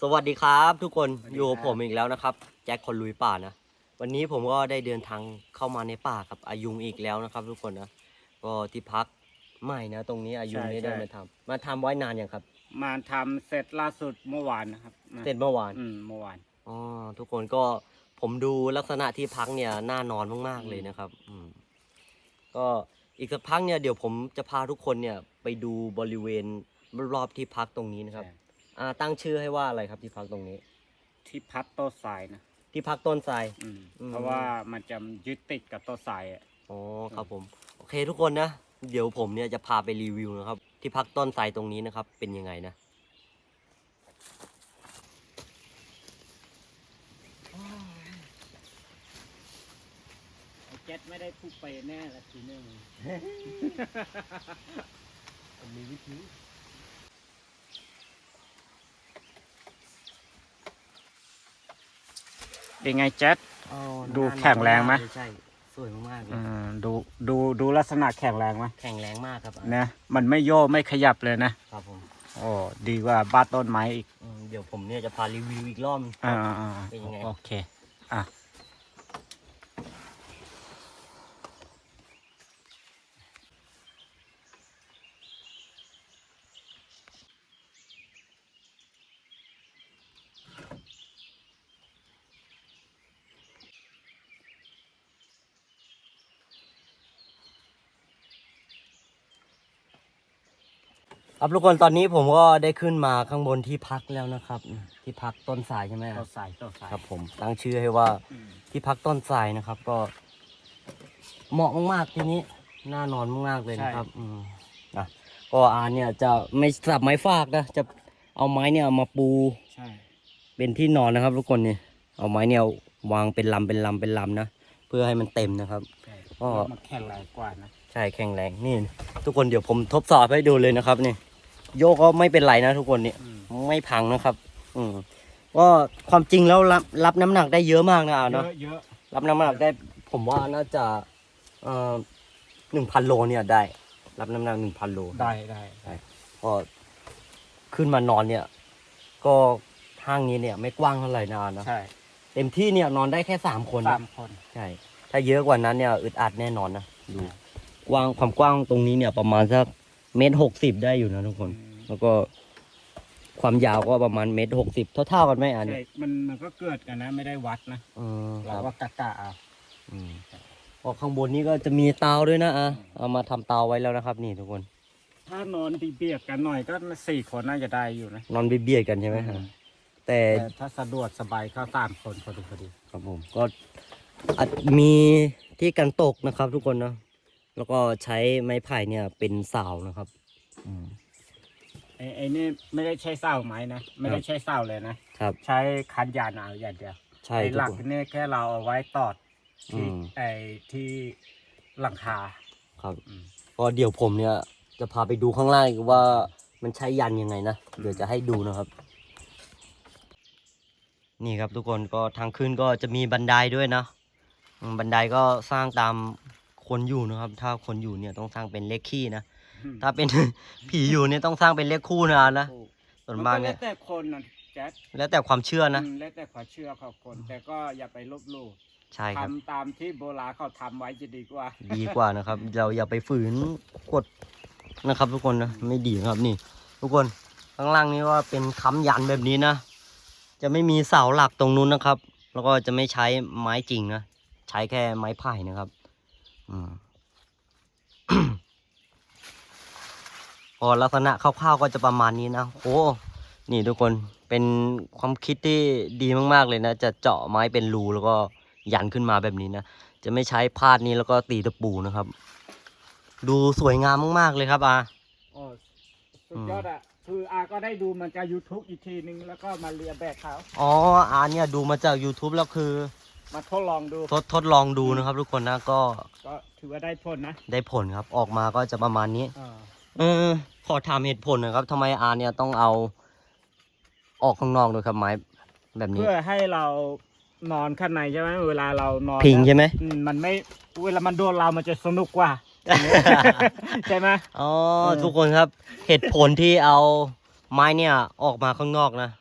สวัสดีครับทุกคนสวัสดีอยู่กับครับผมอีกแล้วนะครับ แจ็คคนลุยป่านะวันนี้ผมก็ได้เดินทางเข้ามาในป่ากับอายุงอีกแล้วนะครับ ทุกคนนะก็ที่พักใหม่นะ ตรงนี้อายุงใช่นี่ได้ใช่มาทำมาทำไว้นานยังครับ มาทำเสร็จล่าสุดเมื่อวานนะครับนะเสร็จเมื่อวานอืมเมื่อวาน อ๋อทุกคนก็ผมดูลักษณะที่พักเนี่ยน่านอนมากๆอืมเลยนะครับอืมก็อีกสักพักเนี่ยเดี๋ยวผมจะพาทุกคนเนี่ยไปดูบริเวณรอบๆที่พักตรงนี้นะครับ ใช่ อ่าตั้งชื่อให้ว่าอะไรครับที่พักตรงนี้ ที่พัดโต๊ะทรายนะที่พักต้นไทรอืมอืม เพราะว่ามันจะยึดติดกับโต๊ะทรายอะ อ๋อครับผม โอเคทุกคนนะ เดี๋ยวผมเนี่ยจะพาไปรีวิวนะครับ ที่พักต้นไทรตรงนี้นะครับ เป็นยังไงนะเจ็ดไม่ได้พูดไปแน่ละทีนึง มีวิธี เป็นไงเจ็ดดูแข็งแรงไหม ใช่ สวยมากๆเลยอืมดูดูดูลักษณะแข็งแรงไหมแข็งแรงมากครับอะนะมันไม่โยกไม่ขยับเลยนะครับผมโอ้ดีกว่าบ้านต้นไม้อีกอืมเดี๋ยวผมเนี่ยจะพารีวิวอีกรอบนึงอ่าอ่าเป็นยังไง โอเคอะ ครับทุกคนตอนนี้ผมก็ได้ขึ้นมาข้างบนที่พักแล้วนะครับ ที่พักต้นสายใช่ไหมโต๊ะทรายโต๊ะทราย ครับผมตั้งชื่อให้ว่าอืม ที่พักต้นทรายนะครับ ก็ เหมาะมากๆที่นี้น่านอนมากๆเลยนะครับ อืมนะก็อาเนี่ยจะไม่สับไม้ฟากนะจะเอาไม้เนี่ยมาปูใช่เป็นที่นอนนะครับ ทุกคนนี่เอาไม้เนี่ยวางเป็นลำเป็นลำเป็นลำนะเพื่อให้มันเต็มนะครับ ใช่ก็ มันแข็งแรงกว่านะใช่แข็งแรงนี่ ทุกคนเดี๋ยวผมทดสอบให้ดูเลยนะครับนี่ โยกก็ไม่เป็นไรนะทุกคนนี่อืมไม่พังนะครับ อืมก็ความจริงแล้วรับรับน้ำหนักได้เยอะมากนะอาเยเนาะอะเยอะรับน้ำหนักได้ ผมว่าน่าจะเอ่อหนึ่งพันโลเนี่ยได้ รับน้ำหนักหนึ่งพันโลได้ได้ได้ก็ขึ้นมานอนเนี่ย ก็ห้างนี้เนี่ย ไม่กว้างเท่าไหร่นะอานะใช่เต็มที่เนี่ยนอนได้แค่สามคนสานะมคนใช่ถ้าเยอะกว่านั้นเนี่ยอึดอัดแน่นอนนะดูกว้างความกว้างตรงนี้เนี่ยประมาณสัก เมตรหกสิบได้อยู่นะทุกคนอืมแล้วก็ความยาวก็ประมาณเมตรหกสิบเท่าๆกันไหมอันนี้ใช่มันมันก็เกิดกันนะ ไม่ได้วัดนะอืมคเรารับว่ากะกะเอาอืมออกข้างบนนี้ก็จะมีเตาด้วยนะอะเอามาทำเตาไว้แล้วนะครับ นี่ทุกคน ถ้านอนเบียดๆกันหน่อยก็สี่คนน่าจะได้อยู่นะ นอนเบียดๆกันใช่ไหมฮะแต่ แต่ถ้าสะดวกสบายก็สามคนพอดีพอดี ครับผมก็อาจมีที่กันตกนะครับทุกคนนะ แล้วก็ใช้ไม้ไผ่เนี่ยเป็นเสานะครับอืม ไอ้ไอ้นี่ไม่ได้ใช้เสาไม้นะ ไม่ได้ใช้เสาเลยนะ ครับ ใช้คันยานเอาอย่างเดียวใช่ไอ้ทุหกลักคน นี่แค่เราเอาไว้ตอดที่อืม ไอ้ที่หลังคาครับ อืม ก็เดี๋ยวผมเนี่ยจะพาไปดูข้างล่างอีกว่ามันใช้ยันยังไงนะ เดี๋ยวจะให้ดูนะครับ นี่ครับทุกคนก็ทางขึ้นก็จะมีบันไดด้วยนะอืมบันไดก็สร้างตาม คนอยู่นะครับ ถ้าคนอยู่เนี่ยต้องสร้างเป็นเลขคี่นะ ถ้าเป็น ผีอยู่เนี่ยต้องสร้างเป็นเลขคู่นะนะ ถูกส่วนมากแล้เนี่วยแต่คนนะแจ๊คแล้วแต่ความเชื่อนะ อืมแล้วแต่ความเชื่อของคน แต่ก็อย่าไปลบหลู่ใช่ครับ ทำตามที่โบราณเขาทำไว้จะดีกว่า ดีกว่านะครับ เราอย่าไปฝืนกฎนะครับ ทุกคนนะ ไม่ดีนะครับนี่ ทุกคน ข้างล่างนี้ว่าเป็นค้ำยันแบบนี้นะ จะไม่มีเสาหลักตรงนู้นนะครับ แล้วก็จะไม่ใช้ไม้จริงนะ ใช้แค่ไม้ไผ่นะครับอืม พอลักษณะคร่าวๆก็จะประมาณนี้นะโอ้นี่ทุกคนเป็นความคิดที่ดีมากๆเลยนะ จะเจาะไม้เป็นรูแล้วก็ยันขึ้นมาแบบนี้นะ จะไม่ใช้พาดนี้แล้วก็ตีตะปูนะครับ ดูสวยงามมากๆเลยครับอาโอ้สุดยอดอะคืออาก็ได้ดูมันจาก YouTube อีกทีนึงแล้วก็มาเรียนแบบเขาอ๋ออาเนี่ยดูมาจาก YouTube แล้วคือ มาทดลองดู ทดทดลองดูนะครับ ทุกคนนะก็ก็ถือว่าได้ผลนะได้ผลครับ ออกมาก็จะประมาณนี้ อ่าเออขอถามเหตุผลหนะครับทำไมอาเนี่ยต้องเอา ออกข้างนอกด้วยครับไม้แบบนี้ เพื่อให้เรานอนข้างในใช่ไหมเวลาเรานอนพิงใช่ไหมอืมมันไม่เวลามันโดนเรามันจะสนุกกว่า ใช่ไหม อ๋อเออ ทุกคนครับ เหตุผลที่เอาไม้เนี่ยออกมาข้างนอกนะนี่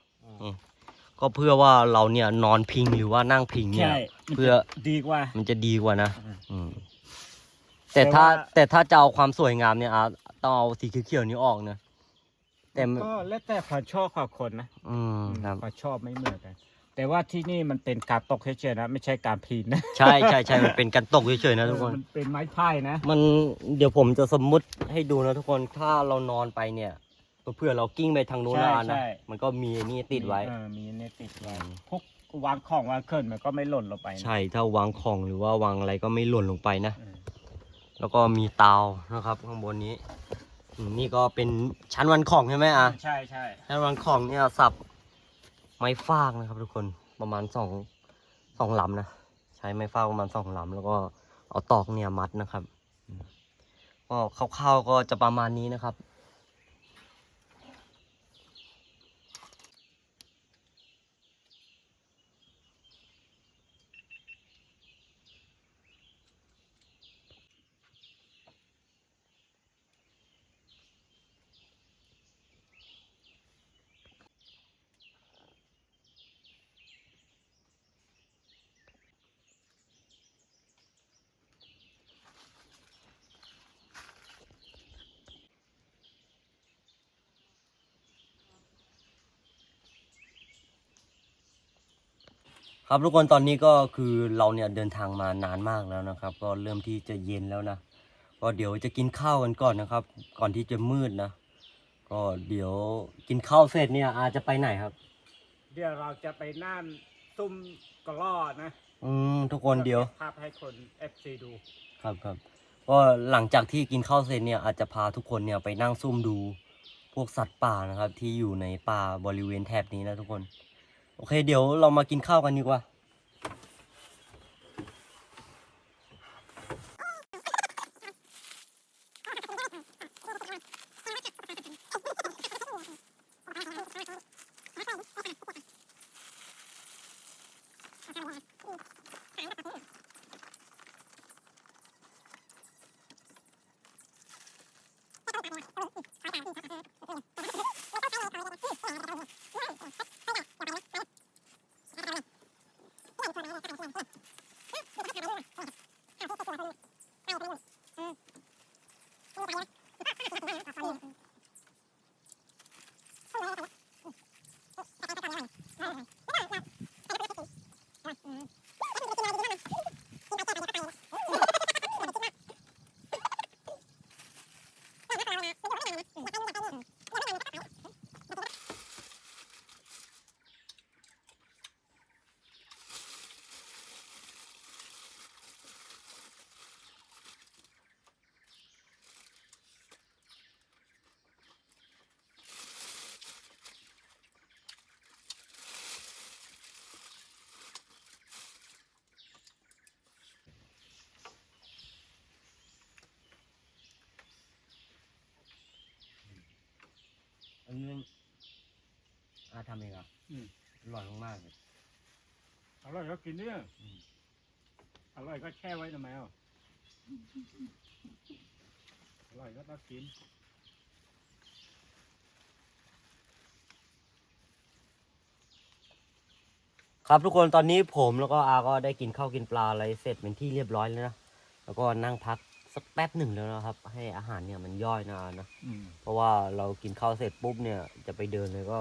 ก็เพื่อว่าเราเนี่ยนอนพิงหรือว่านั่งพิงเนี่ย ใช่มันจะเพื่อ ดีกว่า มันจะดีกว่านะอืม อืมแต่แต่ถ้าว่าแต่ถ้าจะเอาความสวยงามเนี่ยอาต้องเอาสีเขียวๆนี้ออกนะแต่มันก็แล้วแต่ความชอบของคนนะอืมครับ ความชอบไม่เหมือนกัน แต่ว่าที่นี่มันเป็นการตกเฉยๆนะ ไม่ใช่การพินนะใช่ใช่ใช่มันเป็นการตกเฉยๆนะทุกคน มันเป็นไม้ไผ่นะ มันเดี๋ยวผมจะสมมุติให้ดูนะทุกคนถ้าเรานอนไปเนี่ย เพื่อเรากิ้งไปทางนู้นใช่นะนะ ใช่ มันก็มีนี่ติดไว้ เออมีเนี่ยติดไว้อืมพวกวางของวางเคลื่อนมันก็ไม่หล่นลงไปนะใช่ถ้าวางของหรือว่าวางอะไรก็ไม่หล่นลงไปนะเออแล้วก็มีเตานะครับ ข้างบนนี้อืมนี่ก็เป็นชั้นวันของใช่ไหมอะ ใช่ใช่ชั้นวันของเนี่ยสับไม้ฟากนะครับ ทุกคนประมาณสองสองลำนะ ใช้ไม้ฟากประมาณสองลำแล้วก็เอาตอกเนี่ยมัดนะครับอืมก็คร่าวๆก็จะประมาณนี้นะครับ ครับทุกคนตอนนี้ก็คือเราเนี่ยเดินทางมานานมากแล้วนะครับ ก็เริ่มที่จะเย็นแล้วนะก็เดี๋ยวจะกินข้าวกันก่อนนะครับ ก่อนที่จะมืดนะก็เดี๋ยวกินข้าวเสร็จเนี่ยอาจจะไปไหนครับ เดี๋ยวเราจะไปนั่นซุ่มกระลอนะอืมทุกคนเดี๋ยวภาพให้คน FC ดูครับครับก็หลังจากที่กินข้าวเสร็จเนี่ยอาจจะพาทุกคนเนี่ยไปนั่งซุ่มดู พวกสัตว์ป่านะครับ ที่อยู่ในป่าบริเวณแถบนี้นะทุกคน โอเค เดี๋ยวเรามากินข้าวกันดีกว่า อันนี้อาทำเองอะอืม อร่อยมากๆเลยอร่อยก็กินเนี่ยอืมอร่อยก็แช่ไว้ทำไมอะอร่อยก็ต้องกินครับทุกคนตอนนี้ผมแล้วก็อาก็ได้กินข้าวกินปลาอะไรเสร็จเป็นที่เรียบร้อยแล้วนะแล้วก็นั่งพัก สักแป๊บหนึ่งแล้วนะครับ ให้อาหารเนี่ยมันย่อยนานนะอืมเพราะว่าเรากินข้าวเสร็จปุ๊บเนี่ยจะไปเดินเลยก็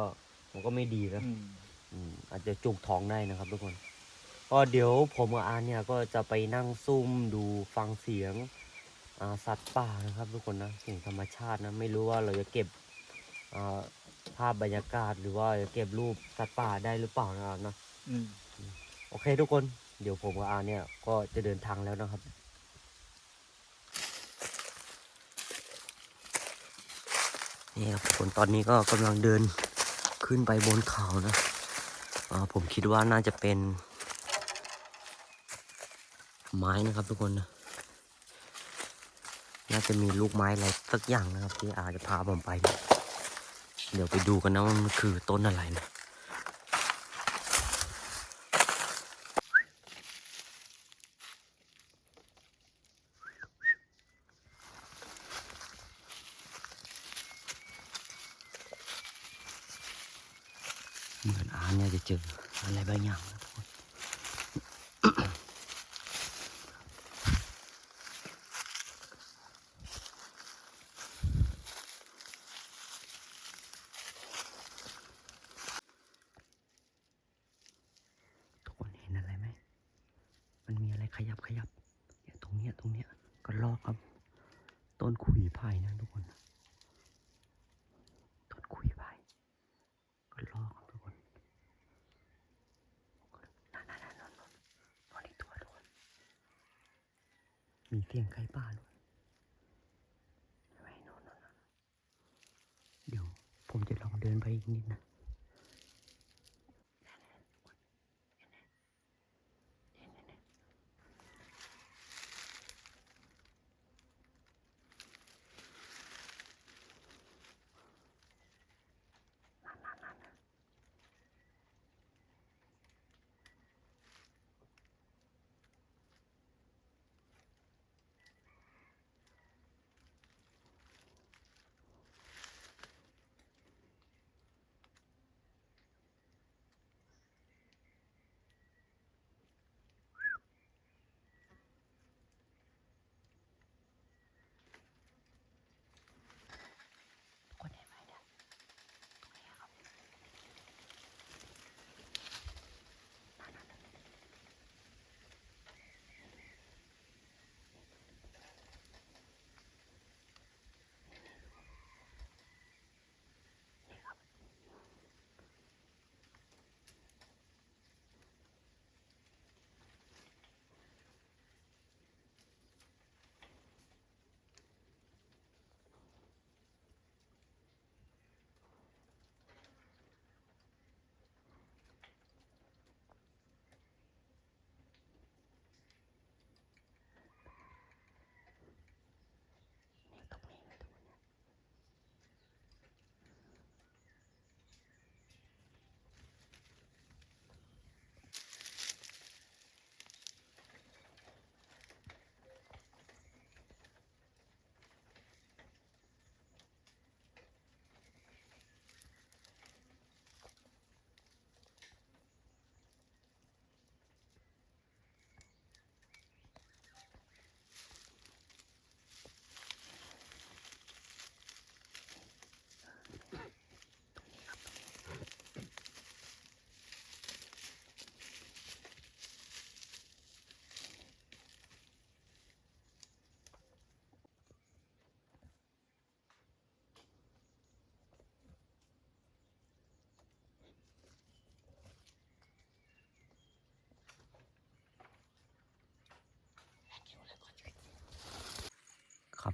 มันก็ไม่ดีนะ อืมอืมอาจจะจุกท้องได้นะครับทุกคน ก็เดี๋ยวผมกับอาเนี่ยก็จะไปนั่งซุ่มดูฟังเสียงอ่าสัตว์ป่านะครับทุกคนนะเสียงธรรมชาตินะไม่รู้ว่าเราจะเก็บอ่าภาพบรรยากาศหรือว่าจะเก็บรูปสัตว์ป่าได้หรือเปล่านะครับนะอืมโอเคทุกคน เดี๋ยวผมกับอาเนี่ยก็จะเดินทางแล้วนะครับ นี่ครับทุกคนตอนนี้ก็กำลังเดินขึ้นไปบนเขานะผมคิดว่าน่าจะเป็น ไม้นะครับทุกคนนะน่าจะมีลูกไม้อะไรสักอย่างนะครับ ที่อาจจะพาผมไป เดี๋ยวไปดูกันนะว่ามันคือต้นอะไรนะ เหมือนอา เจออะไรบางอย่างนะทุกคนทุกคนเห็นอะไรไหม มันมีอะไรขยับขยับเนี่ยตรงเนี้ยตรงเนี้ยก็ลอกครับ ต้นขุยไผ่นะทุกคนขุยไผ่ก็ลอกครับทุกคนนั่นนั่นนั่นนั่นนั่นนอนอีกตัวทุกคน มีเสียงไก่ป่าด้วยเห็นไม่นอนนอนเดี๋ยวผมจะลองเดินไปอีกนิดนะ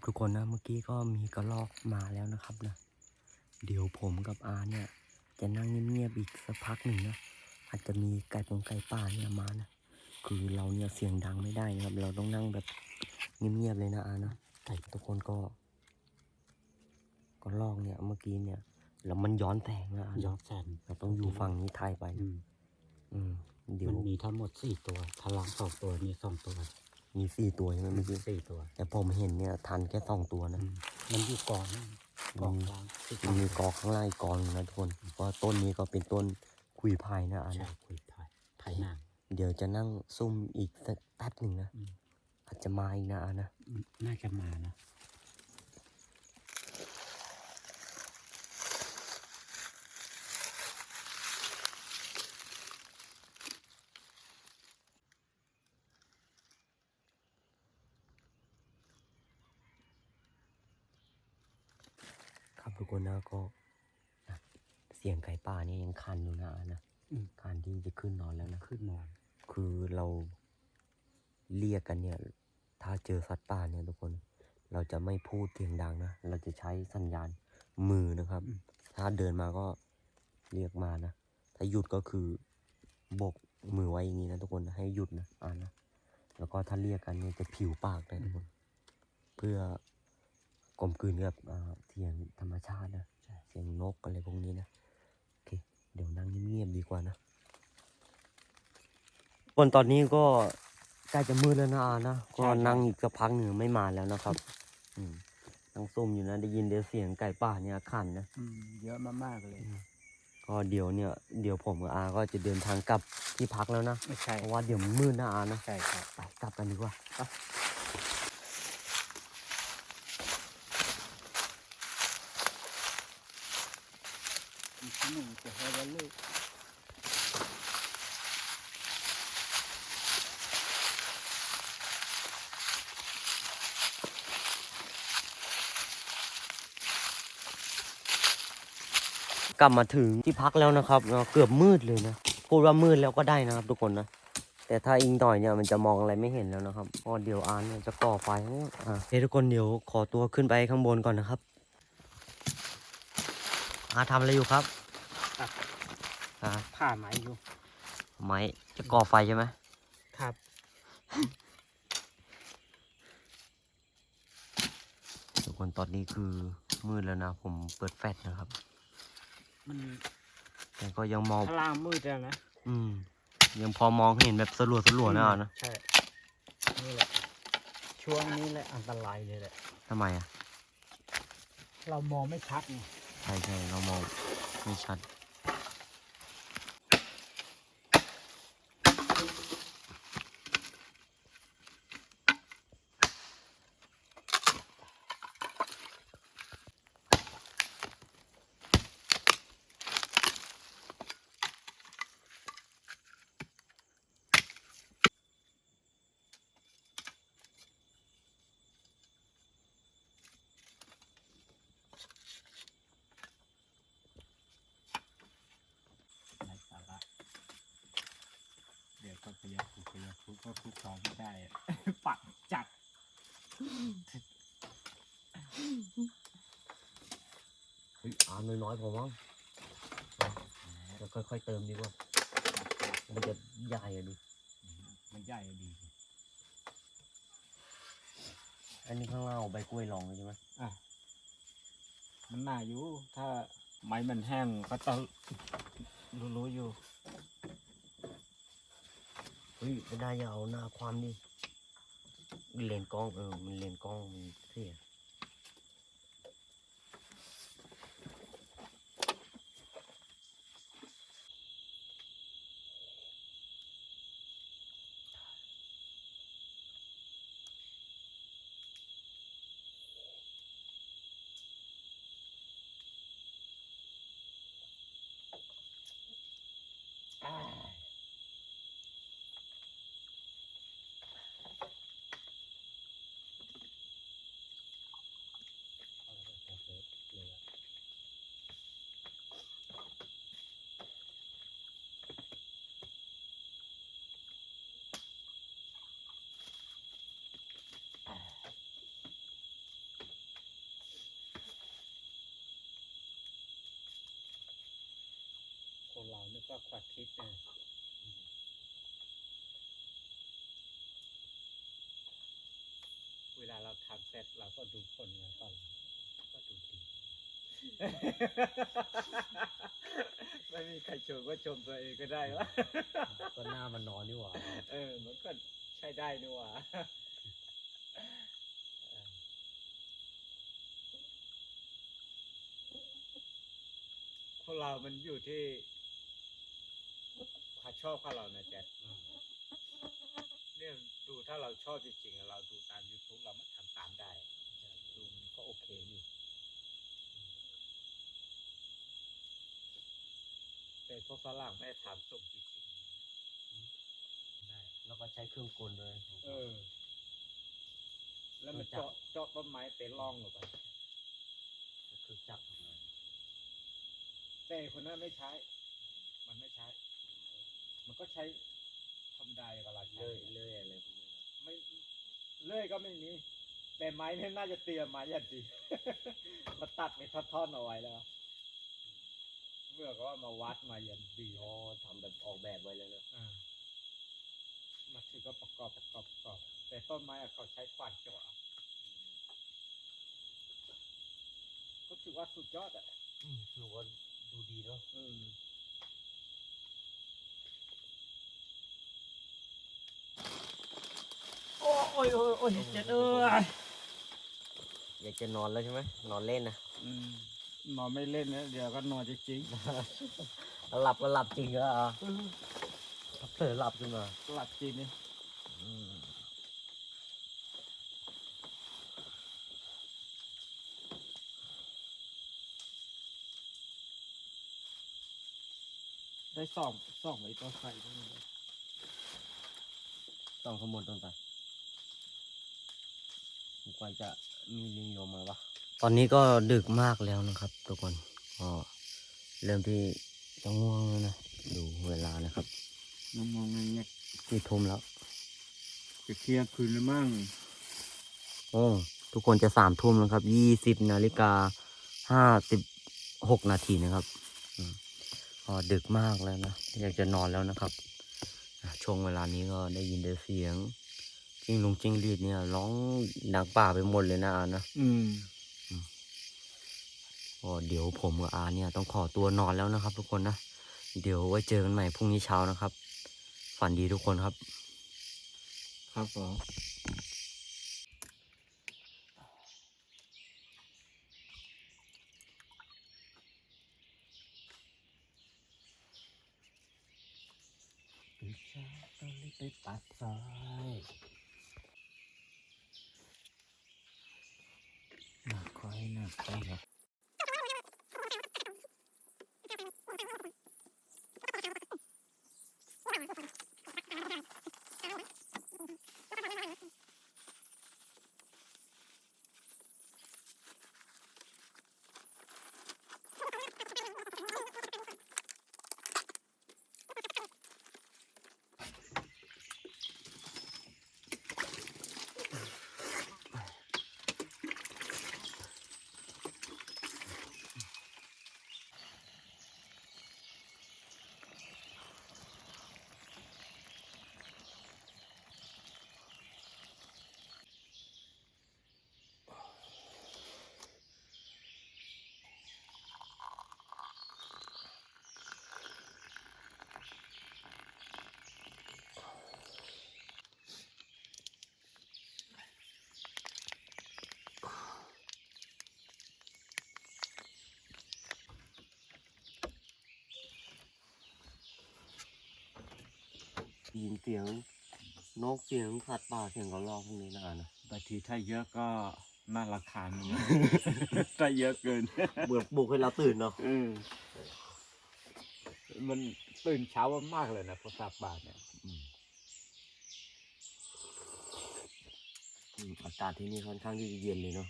ทุกคนนะ เมื่อกี้ก็มีกระลอกมาแล้วนะครับนะ เดี๋ยวผมกับอาเนี่ย จะนั่งเงียบๆอีกสักพักหนึ่งนะ อาจจะมีไก่ปงไก่ป่าเนี่ยมานะ คือเราเนี่ยเสียงดังไม่ได้นะครับ เราต้องนั่งแบบเงียบๆเลยนะอานะไก่ทุกคนก็ก็ลอกเนี่ยเมื่อกี้เนี่ย แล้วมันย้อนแสงนะอาย้อนะนแสงเราต้องอยู่ฝั่งนี้ถ่ายไปอืมอืม เดี๋ยวมันมีทั้งหมดสี่ตัวทะลังสองตัวมีสองตัว มีสี่ตัวใช่ไหมเมื่อกี้สี่ตัว แต่ผมเห็นเนี่ยทันแค่สองตัวนะอืมมันอยู่กองกองกลางที่มันมีกอข้างล่างอีกกอหนึงนะทุกคนเพราะต้นนี้ก็เป็นต้นคุยพายนะอาใช่นะคุยถ่ายถ่ายหน้าเดี๋ยวจะนั่งซุ่มอีกสักแป๊บหนึ่งนะอืมอาจจะมาอีกนะอานะอืมน่าจะมานะ ครับทุกคนนะก็นะเสียงไก่ป่านี่ยังคันอยู่นะอานะอืม คันที่จะขึ้นนอนแล้วนะ ขึ้นนอนคือเราเรียกกันเนี่ย ถ้าเจอสัตว์ป่าเนี่ยทุกคน เราจะไม่พูดเสียงดังนะ เราจะใช้สัญญาณมือนะครับ ถ้าเดินมาก็เรียกมานะ ถ้าหยุดก็คือโบกมือไว้อย่างนี้นะทุกคนให้หยุดนะอ่านนะ แล้วก็ถ้าเรียกกันเนี่ยจะผิวปากนะทุกคน เพื่อ กลมกลืนกับอ่าเสียงธรรมชาตินะเสียงนกอะไรพวกนี้นะโอเคเดี๋ยวนั่งเงียบๆดีกว่านะคนตอนนี้ก็ใกล้จะมืดแล้วนะอานะก็นั่งอีกสักพักหนึ่งไม่มาแล้วนะครับ อืมนั่งซุ่มอยู่นะได้ยินเดี๋ยวเสียงไก่ป่าเนี่ยขันนะอืมเยอะมากๆเลย ก็เดี๋ยวเนี่ย เดี๋ยวผมกับอาก็จะเดินทางกลับที่พักแล้วนะไม่ใช่เพราะว่าเดี๋ยวมันมืดนะอานะใช่ครับไปกลับกันดีกว่า อีกนึงจะห้วันลูกกลับมาถึงที่พักแล้วนะครับเนาะเกือบมืดเลยนะพูดว่ามืดแล้วก็ได้นะครับทุกคนนะ แต่ถ้าอิงต่อยเนี่ยมันจะมองอะไรไม่เห็นแล้วนะครับเพราะเดี๋ยวอานเนี่ยจะก่อไฟอ่าโอเคทุกคนเดี๋ยวขอตัวขึ้นไปข้างบนก่อนนะครับ อาทำอะไรอยู่ครับ อ่าผ่าไหมอยู่ไม้จะก่อไฟใช่ไหมครับ ทุกคนตอนนี้คือมืดแล้วนะ ผมเปิดแฟลชนะครับ มันแต่ก็ยังมอง ข้างล่างมืดแล้วนะอืม ยังพอมองเห็นแบบสลัวสลัวๆนะอานะใช่นี่แหละช่วงนี้แหละอันตรายเลยแหละทำไมอะ เรามองไม่ชัดไง ใช่ใช่เรามองไม่ชัด ก็พยายามพยายามทุกก็ทุกของไม่ได้อะปักจัดเฮ้ยอ่านน้อยๆพอมั้งเราค่อยๆเติมดีกว่า มันจะใหญ่อะดูมันใหญ่ดี อันนี้ข้างล่างเอาใบกล้วยรองเลยใช่ไหมอะมันน่าอยู่ ถ้าไม้มันแห้งก็ต้องรู้ๆอยู่เฮ้ยไม่ได้อย่าเอาหน้าความดิเลนส์กล้องเออมันเลนส์กล้องมันเสียคนเรานี่ ก็ควัดคิดนะเวลาเราทำเสร็จเราก็ดูคนมาก่อนก็ดูดี ไม่มีใครชมก็ชมตัวเองก็ได้วะก็หน้ามันนอนดีกว่าเออ มันก็ใช้ได้นี่หว่าคนเรามันอยู่ที่ ความชอบของเรานะแจ๊คเนี่ยดูถ้าเราชอบจริงๆอะเราดูตาม YouTube เราไม่ทำตามได้ดูมันก็โอเคอยู่ แต่พวกฝรั่งไม่ได้ทำส่งจริงๆได้แล้วก็ใช้เครื่องกลด้วยเออ แล้วมันเจาะเจาะต้นไม้เป็นร่องลงไปเครื่องจักรทำงานแต่คนนั้นไม่ใช้ มันไม่ใช้ มันก็ใช้ธรรมดาอย่างกับเราใช้เลื่อยเลื่อยอะไรพวกนี้นะไม่เลื่อยก็ไม่มี แต่ไม้เนี่ยน่าจะเตรียมไม้อย่างดี มาตัดเป็นท่อนๆเอาไว้แล้วเมื่อก็ว่ามาวัดมาอย่างดีอ๋อทำแบบออกแบบไว้เลยนะอ่ามาคือก็ประกอบประกอบประกอบ แต่ต้นไม้อะเขาใช้ขวานเจาะเอาก็ถือว่าสุดยอดอะ อืมถือว่าดูดีเนาะอืม โอ้ยโอ้ยโอ้ยเจ็ดเอ้ยอยากจะนอนแล้วใช่ไหมนอนเล่นนะอืมนอนไม่เล่นนะเดี๋ยวก็นอนจริงหลับก็หลับจริงเหรอเผลอหลับขึ้นมาหลับจริงนี่ได้สองสองไอ้ตัวไข่ด้วยต้องขโมยต้นไป กว่าจะมีลิงลงมาปะตอนนี้ก็ดึกมากแล้วนะครับ ทุกคนก็เริ่มที่จะง่วงแล้วนะดูเวลานะครับมองมองเงี้ยที่ทุ่มแล้วจะเที่ยงคืนแล้วมั่งโอ้ทุกคนจะสามทุ่มแล้วครับยี่สิบนาฬิกาห้าสิบหกนาทีนะครับอืมก็ดึกมากแล้วนะ อยากจะนอนแล้วนะครับอะช่วงเวลานี้ก็ได้ยินแต่เสียง จิ้งลุงจิ้งรีดเนี่ยร้องดังป่าไปหมดเลยนะอานะอืมก็เดี๋ยวผมกับอาเนี่ยต้องขอตัวนอนแล้วนะครับ ทุกคนนะเดี๋ยวไว้เจอกันใหม่พรุ่งนี้เช้านะครับ ฝันดีทุกคนครับ ครับผมปีชาต้องรีบไปปัดซอย หนัก ค ได้ยินเสียงนกเสียงสัตว์ป่าเสียงกระรอกพวกนี้นะอานะบางทีถ้าเยอะก็น่าราคาญเหมือนกัน ถ้าเยอะเกิน เบื่อปลุกให้เราตื่นเนาะเออมันตื่นเช้ามากๆเลยนะพอสักบาทเนี่ยอืมอากาศที่นี่ค่อนข้างที่จะเย็นเลยเนาะ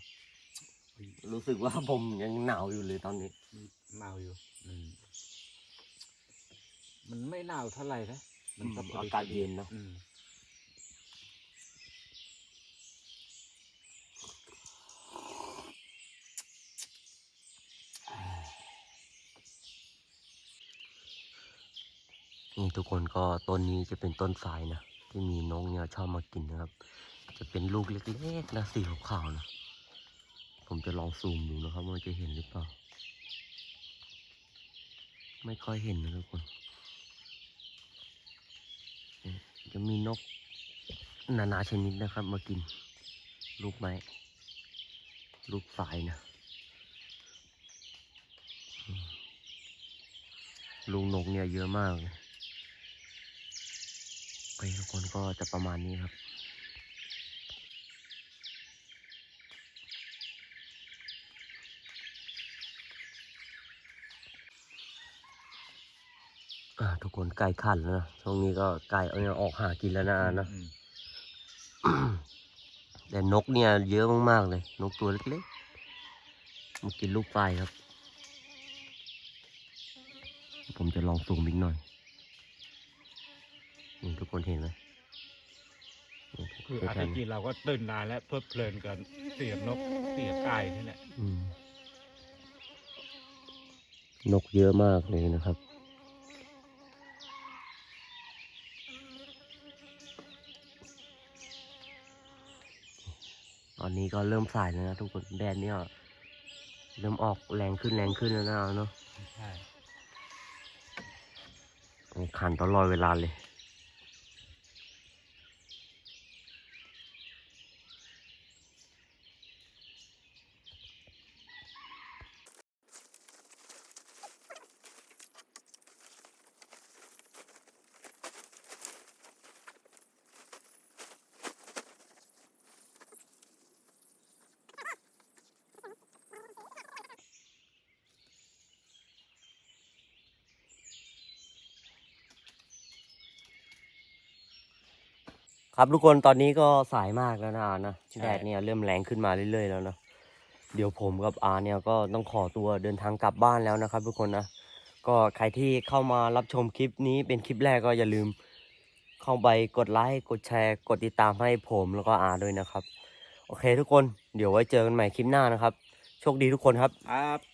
รู้สึกว่าผมยังหนาวอยู่เลยตอนนี้ เมาอยู่ อืมมันไม่หนาวเท่าไหร่นะ มันก็อืมพดีอากาศเย็นเนอะอืมนี่ทุกคนก็ต้นนี้จะเป็นต้นสายนะ ที่มีนกเนี่ยชอบมากินนะครับ จะเป็นลูกเล็กๆนะสีขาวๆนะ ผมจะลองซูมดูนะครับว่าจะเห็นหรือเปล่า ไม่ค่อยเห็นนะทุกคนเนี่ย จะมีนกนานาชนิดนะครับ มากิน ลูกไม้ ลูกสายนะลูกนกเนี่ยเยอะมากเลยไปทุกคนก็จะประมาณนี้ครับ อ่าทุกคนไก่ขันแล้วนะช่วงนี้ก็ไก่เอาเนี่ยออกหากินแล้วนะอานะอืมแต่นกเนี่ยเยอะมากๆเลย นกตัวเล็กๆมากินลูกไฟครับ ผมจะลองซูมอีกหน่อยนี่ทุกคนเห็นไหมนี่คือใกอาล้ทิตๆย์นี่ที่เราก็ตื่นนานแล้วเพลิดเพลินกันเสียงนกเสียงไก่นี่แหละอืมนกเยอะมากเลยนะครับ อนนี้ก็เริ่มสายแล้วนะทุกคนแดดเนี่ยเริ่มออกแรงขึ้นแรงขึ้นแล้วนะเนาะใช่ขันตลอดเวลาเลย ครับทุกคนตอนนี้ก็สายมากแล้วนะอานะใช่แดดเนี่ยเริ่มแรงขึ้นมาเรื่อยๆแล้วนะเดี๋ยวผมกับอาเนี่ยก็ต้องขอตัวเดินทางกลับบ้านแล้วนะครับ ทุกคนนะก็ใครที่เข้ามารับชมคลิปนี้เป็นคลิปแรกก็อย่าลืมเข้าไปกดไลค์กดแชร์ กดติดตามให้ผมแล้วก็อาด้วยนะครับ โอเคทุกคนเดี๋ยวไว้เจอกันใหม่คลิปหน้านะครับ โชคดีทุกคนครับครับ